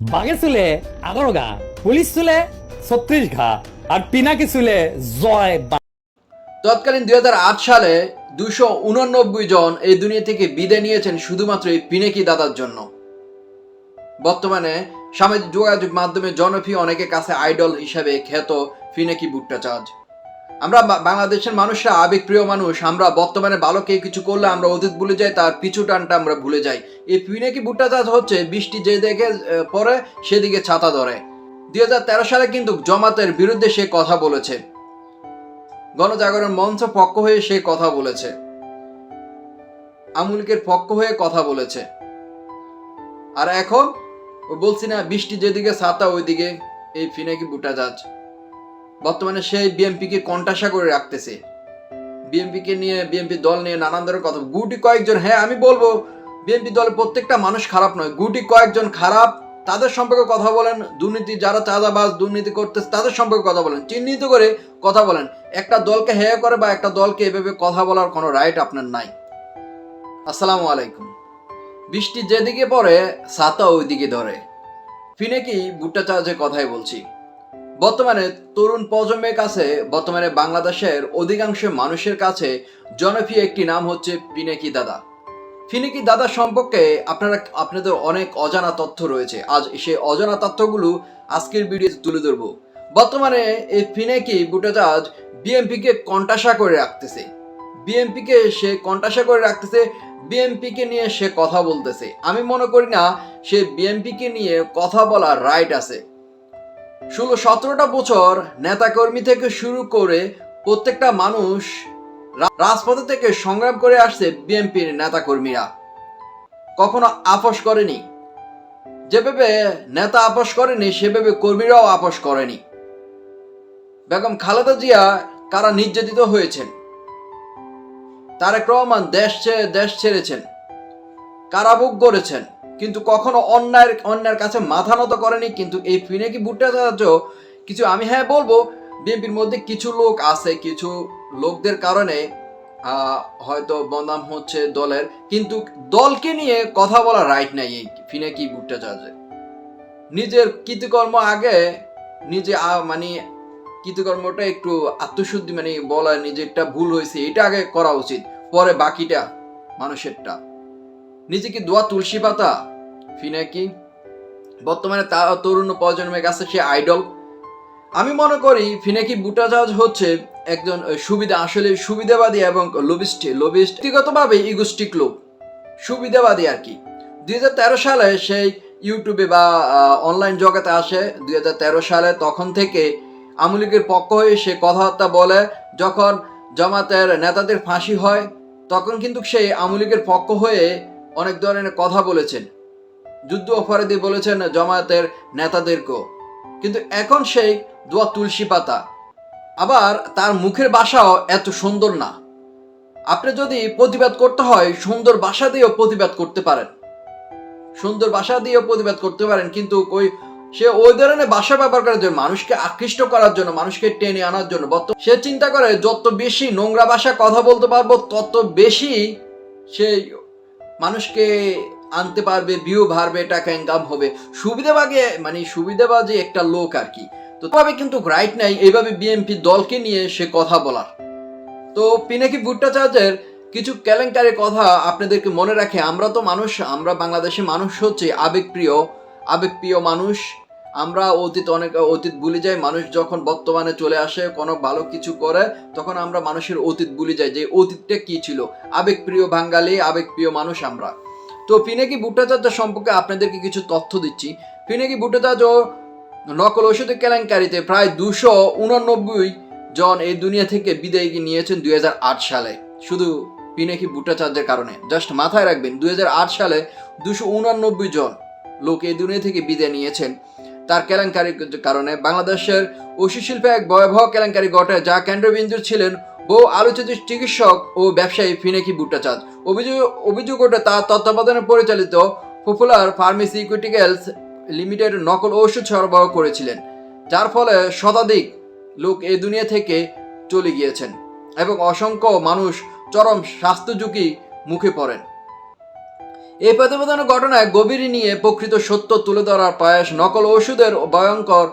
বাঘে চুলে এগারো গা, পুলিশ চুলে ছত্রিশ ঘা, আর পিনাকি চুলে জয় তৎকালীন দুই হাজার আট সালে দুশো উননব্বই জন এই দুনিয়া থেকে বিদায় নিয়েছেন শুধুমাত্র এই পিনেকি দাদার জন্য। বর্তমানে সামাজিক যোগাযোগ মাধ্যমে জনপ্রিয় অনেকের কাছে আইডল হিসাবে খ্যাত ফিনেকি ভুট্টা চাঁদ আমরা বাংলাদেশের মানুষরা আবেগপ্রিয় মানুষ আমরা বর্তমানে ভালো কিছু করলে আমরা অতীত ভুলে যাই তার পিছু টানটা আমরা ভুলে যাই। এই পিনেকি ভুট্টা চাষ হচ্ছে? বৃষ্টি যে আহ, পড়ে সেদিকে ছাতা ধরে। দুই সালে কিন্তু জমাতের বিরুদ্ধে সে কথা বলেছে। গণজাগরণ মঞ্চ পক্ষ হয়ে সে কথা বলেছে। আমুলকের পক্ষ হয়ে কথা বলেছে। আর এখন বলছি না বৃষ্টি যেদিকে ছাতা ওইদিকে এই ফিনাকি বুটা যাচ্ছে বর্তমানে সেই বিএমপিকে কণ্ঠাসা করে রাখতেছে। বিএমপিকে নিয়ে বিএমপি দল নিয়ে নানান ধরনের কথা। গুটি কয়েকজন হ্যাঁ আমি বলব বিএনপি দলের প্রত্যেকটা মানুষ খারাপ নয়। গুটি কয়েকজন খারাপ, তাদের সম্পর্কে কথা বলেন। দুর্নীতি, যারা চাঁদাবাজ, দুর্নীতি করতেছে, তাদের সম্পর্কে কথা বলেন। চিহ্নিত করে কথা বলেন। একটা দলকে হেয় করে বা একটা দলকে এভাবে কথা বলার কোনো রাইট আপনার নাই। আসসালামু আলাইকুম। বৃষ্টি যেদিকে পড়ে ছাতা ওইদিকে ধরে। ফিনে কি ভুট্টা চাষের কথাই বলছি। বর্তমানে তরুণ প্রজন্মের কাছে, বর্তমানে বাংলাদেশের অধিকাংশ মানুষের কাছে জনপ্রিয় একটি নাম হচ্ছে পিনেকি দাদা। ফিনিকি দাদা সম্পর্কে আপনারা, আপনাদের অনেক অজানা তথ্য রয়েছে। আজ সেই অজানা তথ্যগুলো আজকের ভিডিওতে তুলে ধরবো। বর্তমানে এই ফিনেকি বুটাজাজ বিএমপিকে কণ্ঠাসা করে রাখতেছে। বিএমপিকে সে কণ্ঠাসা করে রাখতেছে বিএমপিকে নিয়ে সে কথা বলতেছে। আমি মনে করি না সে বিএমপিকে নিয়ে কথা বলার রাইট আছে। ষোলো সতেরোটা বছর নেতাকর্মী থেকে শুরু করে প্রত্যেকটা মানুষ রাজপথে থেকে সংগ্রাম করে আসছে বিএনপির নেতাকর্মীরা। কখনো আপোষ করেনি। যেভাবে নেতা আপোষ করেনি, সেভাবে কর্মীরাও আপোষ করেনি। বেগম খালেদা জিয়া কারা নির্যাতিত হয়েছেন? তারেক রহমান দেশ ছেড়ে দেশ ছেড়েছেন। কারাভোগ করেছেন। কিন্তু কখনো অন্যায়ের অন্যায়ের কাছে মাথা নত করেনি, কিন্তু এই ফিনেকি ভুট্টা চার্য কিছু আমি হ্যাঁ বলব, বিএনপির মধ্যে কিছু লোক আছে, কিছু লোকদের কারণে হয়তো বদনাম হচ্ছে দলের, কিন্তু দলকে নিয়ে কথা বলা রাইট নাই এই ফিনেকি ভুট্টা চার্জে নিজের কৃতকর্ম আগে, নিজে মানে কৃতকর্মটা একটু আত্মশুদ্ধি মানে বলা নিজেরটা ভুল হয়েছে, এটা আগে করা উচিত, পরে বাকিটা মানুষেরটা। নিজে কি দোয়া তুলসী পাতা। ফিনাকি বর্তমানে তা তরুণ প্রজন্মের কাছে সে আইডল আমি মনে করি ফিনাকি বুটাজাজ হচ্ছে একজন সুবিধা, আসলে সুবিধাবাদী এবং লোবিস্ট লোবিস্ট ব্যক্তিগতভাবে ইগোস্টিক লোক। সুবিধাবাদী আর কি। দুই হাজার তেরো সালে সেই ইউটিউবে বা অনলাইন জগতে আসে। দুই হাজার তেরো সালে তখন থেকে আমলিকের পক্ষ হয়ে সে কথাবার্তা বলে। যখন জামাতের নেতাদের ফাঁসি হয়, তখন কিন্তু সে আমলিকের পক্ষ হয়ে অনেক ধরনের কথা বলেছেন। যুদ্ধ অপরাধী বলেছেন জমায়েতের নেতাদেরকেও। কিন্তু এখন সেই দোয়া তুলসী পাতা। আবার তার মুখের বাসাও এত সুন্দর না। আপনি যদি প্রতিবাদ করতে হয়, সুন্দর বাসা দিয়েও প্রতিবাদ করতে পারেন। সুন্দর বাসা দিয়েও প্রতিবাদ করতে পারেন, কিন্তু ওই সে ওই ধরনের বাসা ব্যবহার করার জন্য, মানুষকে আকৃষ্ট করার জন্য, মানুষকে টেনে আনার জন্য সে চিন্তা করে, যত বেশি নোংরা ভাষা কথা বলতে পারব, তত বেশি সে মানুষকে আনতে পারবে ভিউ বাড়বে টাকা ইনকাম হবে। সুবিধাবাগে মানে সুবিধাবাজি একটা লোক আর কি। তো তবে কিন্তু রাইট নাই, এইভাবে বিএনপি দলকে নিয়ে সে কথা বলার। তো পিনাকি ভুট্টাচার্যের কিছু কেলেঙ্কারের কথা আপনাদেরকে মনে রাখে। আমরা তো মানুষ, আমরা বাংলাদেশে মানুষ হচ্ছে, আবেগপ্রিয় আবেগপ্রিয় মানুষ। আমরা অতীত অনেক, অতীত ভুলে যাই, মানুষ যখন বর্তমানে চলে আসে, কোনো ভালো কিছু করে, তখন আমরা মানুষের অতীত ভুলে যাই যে অতীতটা কি ছিল। আবেগপ্রিয় বাঙালি আবেগপ্রিয় মানুষ আমরা। তো ফিনেকি ভুট্টাচার্য সম্পর্কে আপনাদেরকে কিছু তথ্য দিচ্ছি। ফিনেকি ভুট্টাচার্য নকল ওষুধের কেলেঙ্কারিতে প্রায় দুশো উননব্বই জন এই দুনিয়া থেকে বিদায় নিয়েছেন দুই হাজার আট সালে। শুধু পিনেকি ভুট্টাচার্যের কারণে। জাস্ট মাথায় রাখবেন, দুই হাজার আট সালে দুশো উনানব্বই জন লোক এই দুনিয়া থেকে বিদায় নিয়েছেন। তার কেলেঙ্কারির কারণে বাংলাদেশের ওষুধ শিল্পে এক ভয়াবহ কেলেঙ্কারি ঘটে, যা কেন্দ্রবিন্দু ছিলেন বহু আলোচিত চিকিৎসক ও ব্যবসায়ী ফিনেকি ভুট্টাচাঁদ। অভিযোগ অভিযোগ ওঠে তার তত্ত্বাবধানে পরিচালিত পপুলার ফার্মাসিউটিক্যালস লিমিটেড নকল ওষুধ সরবরাহ করেছিলেন, যার ফলে শতাধিক লোক এই দুনিয়া থেকে চলে গিয়েছেন এবং অসংখ্য মানুষ চরম স্বাস্থ্য ঝুঁকি মুখে পড়েন। এই প্রতিবেদনের ঘটনায় গভীর নিয়ে প্রকৃত সত্য তুলে ধরার প্রয়াস নকল ওষুধের ভয়ঙ্কর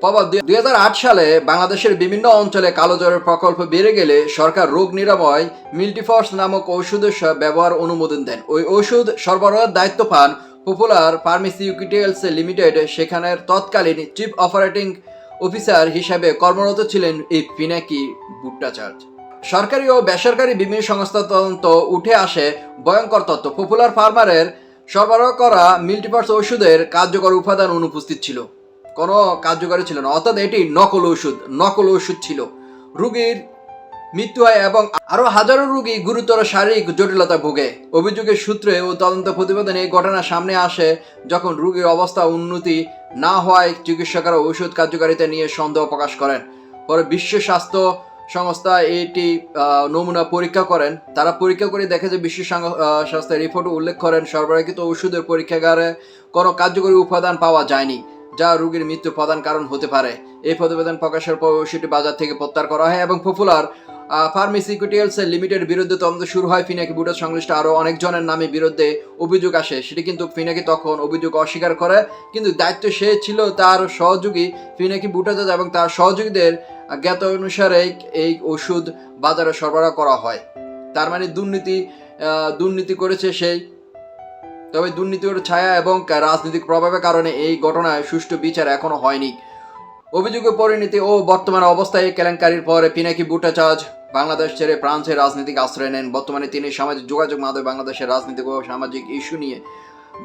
প্রভাব। দুই সালে বাংলাদেশের বিভিন্ন অঞ্চলে কালো জ্বরের প্রকল্প বেড়ে গেলে সরকার রোগ নিরাময় মিল্টিফর্স নামক ওষুধের ব্যবহার অনুমোদন দেন। ওই ওষুধ সরবরাহের দায়িত্ব পান পপুলার ফার্মাসিউটিক্যালস লিমিটেড। সেখানের তৎকালীন চিফ অপারেটিং অফিসার হিসাবে কর্মরত ছিলেন এই পিনাকি ভুট্টাচার্য। সরকারি ও বেসরকারি বিভিন্ন সংস্থা তদন্ত উঠে আসে ভয়ঙ্কর তথ্য। পপুলার ফার্মারের সরবরাহ করা মিল্টিপার্স ওষুধের কার্যকর উপাদান অনুপস্থিত ছিল। কোনো কার্যকরী ছিল না, অর্থাৎ এটি নকল ওষুধ নকল ওষুধ ছিল। রোগীর মৃত্যু হয় এবং আরও হাজারো রোগী গুরুতর শারীরিক জটিলতা ভোগে। অভিযোগের সূত্রে ও তদন্ত প্রতিবেদনে এই ঘটনা সামনে আসে যখন রুগীর অবস্থা উন্নতি না হওয়ায় চিকিৎসকেরা ওষুধ কার্যকারিতা নিয়ে সন্দেহ প্রকাশ করেন। পরে বিশ্ব স্বাস্থ্য সংস্থা এটি নমুনা পরীক্ষা করেন। তারা পরীক্ষা করে দেখে যে বিশ্ব স্বাস্থ্য রিপোর্ট উল্লেখ করেন সরবরাহিত ওষুধের পরীক্ষাগারে কোনো কার্যকরী উপাদান পাওয়া যায়নি, যা রোগীর মৃত্যু প্রধান কারণ হতে পারে। এই প্রতিবেদন প্রকাশের পর ওষুধটি বাজার থেকে প্রত্যাহার করা হয় এবং পপুলার ফার্মাসিউটিক্যালস লিমিটেড বিরুদ্ধে তদন্ত শুরু হয়। ফিনাকি বুটের সংশ্লিষ্ট আরও অনেকজনের নামে বিরুদ্ধে অভিযোগ আসে। সেটি কিন্তু ফিনাকি তখন অভিযোগ অস্বীকার করে। কিন্তু দায়িত্ব সে ছিল তার সহযোগী ফিনাকি বুটাজাজ এবং তার সহযোগীদের জ্ঞাত অনুসারে এই ওষুধ বাজারে সরবরাহ করা হয়। তার মানে দুর্নীতি দুর্নীতি করেছে সেই। তবে দুর্নীতির ছায়া এবং রাজনৈতিক প্রভাবের কারণে এই ঘটনায় সুষ্ঠু বিচার এখনও হয়নি। অভিযোগের পরিণতি ও বর্তমান অবস্থায় কেলেঙ্কারির পরে পিনাকি বুটাচার্জ বাংলাদেশ ছেড়ে ফ্রান্সের রাজনৈতিক আশ্রয় নেন। বর্তমানে তিনি সামাজিক যোগাযোগ মাধ্যমে বাংলাদেশের রাজনৈতিক ও সামাজিক ইস্যু নিয়ে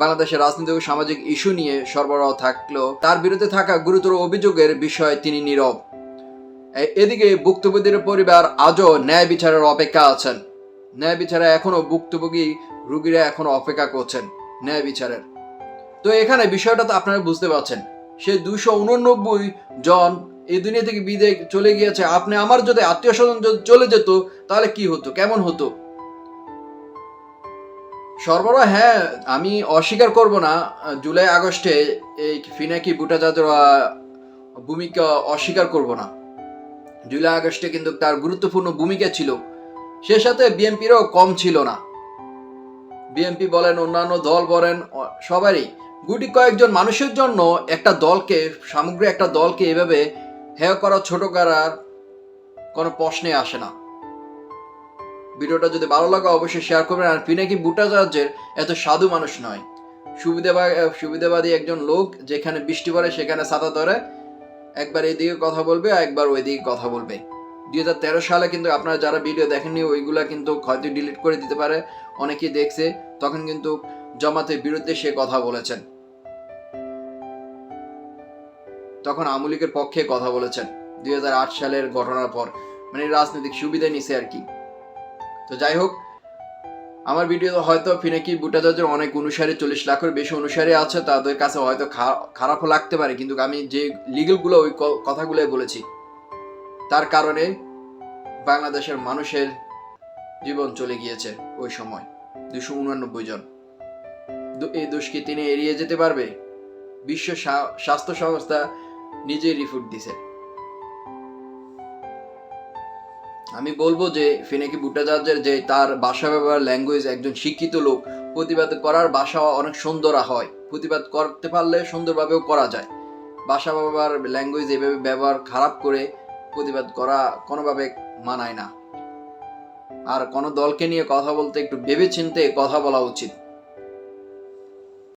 বাংলাদেশের রাজনৈতিক ও সামাজিক ইস্যু নিয়ে সরবরাহ থাকলেও তার বিরুদ্ধে থাকা গুরুতর অভিযোগের বিষয়ে তিনি নীরব। এদিকে ভুক্তভোগীর পরিবার আজও ন্যায় বিচারের অপেক্ষা আছেন। ন্যায় বিচারে এখনও ভুক্তভোগী রুগীরা এখনও অপেক্ষা করছেন ন্যায় বিচারের। তো এখানে বিষয়টা তো আপনারা বুঝতে পারছেন। সে দুশো উননব্বই জন এই দুনিয়া থেকে বিদে চলে গিয়েছে। আপনি আমার যদি আত্মীয় স্বজন যদি চলে যেত, তাহলে কি হতো? কেমন হতো? সরবরাহ হ্যাঁ আমি অস্বীকার করব না। জুলাই আগস্টে এই ফিনাকি বুটাজাতের ভূমিকা অস্বীকার করব না। জুলাই আগস্টে কিন্তু তার গুরুত্বপূর্ণ ভূমিকা ছিল। সে সাথে বিএনপিরও কম ছিল না। বিএনপি বলেন, অন্যান্য দল বলেন, সবারই। গুটি কয়েকজন মানুষের জন্য একটা দলকে, সামগ্রী একটা দলকে এভাবে হেয় করা ছোট করার কোনো প্রশ্নে আসে না। ভিডিওটা যদি ভালো লাগে অবশ্যই শেয়ার করবেন। আর পিনাকি বুটাচার্যের এত সাধু মানুষ নয়। সুবিধাবা, সুবিধাবাদী একজন লোক যেখানে বৃষ্টি পড়ে, সেখানে ছাতা ধরে একবার এদিকে কথা বলবে, আর একবার ওইদিকে কথা বলবে। দুই হাজার তেরো সালে কিন্তু আপনারা যারা ভিডিও দেখেননি, ওইগুলা কিন্তু হয়তো ডিলিট করে দিতে পারে। অনেকেই দেখছে, তখন কিন্তু জমাতের বিরুদ্ধে সে কথা বলেছেন। তখন আমলিকের পক্ষে কথা বলেছেন। দুই হাজার আট সালের ঘটনার পর। মানে রাজনৈতিক সুবিধা নিছে আর কি। তো যাই হোক, আমার ভিডিও হয়তো ফিনাকি বুটাজাজের অনেক অনুসারী, চল্লিশ লাখের বেশি অনুসারী আছে, তাদের কাছে হয়তো খারাপও লাগতে পারে। কিন্তু আমি যে লিগেলগুলো ওই কথাগুলোই বলেছি, তার কারণে বাংলাদেশের মানুষের জীবন চলে গিয়েছে ওই সময়। দুশো উনানব্বই জন। এই দোষ তিনি এড়িয়ে যেতে পারবে? বিশ্ব স্বা- স্বাস্থ্য সংস্থা নিজেই রিপোর্ট দিছে। আমি বলব যে, ফিনাকি ভুট্টাচার্যের যে তার ভাষা ব্যবহার ল্যাঙ্গুয়েজ একজন শিক্ষিত লোক, প্রতিবাদ করার ভাষা অনেক সুন্দর হয়। প্রতিবাদ করতে পারলে সুন্দরভাবেও করা যায়। ভাষা ব্যবহার ল্যাঙ্গুয়েজ এভাবে ব্যবহার খারাপ করে প্রতিবাদ করা কোনোভাবে মানায় না। আর কোনো দলকে নিয়ে কথা বলতে একটু ভেবে চিনতে কথা বলা উচিত।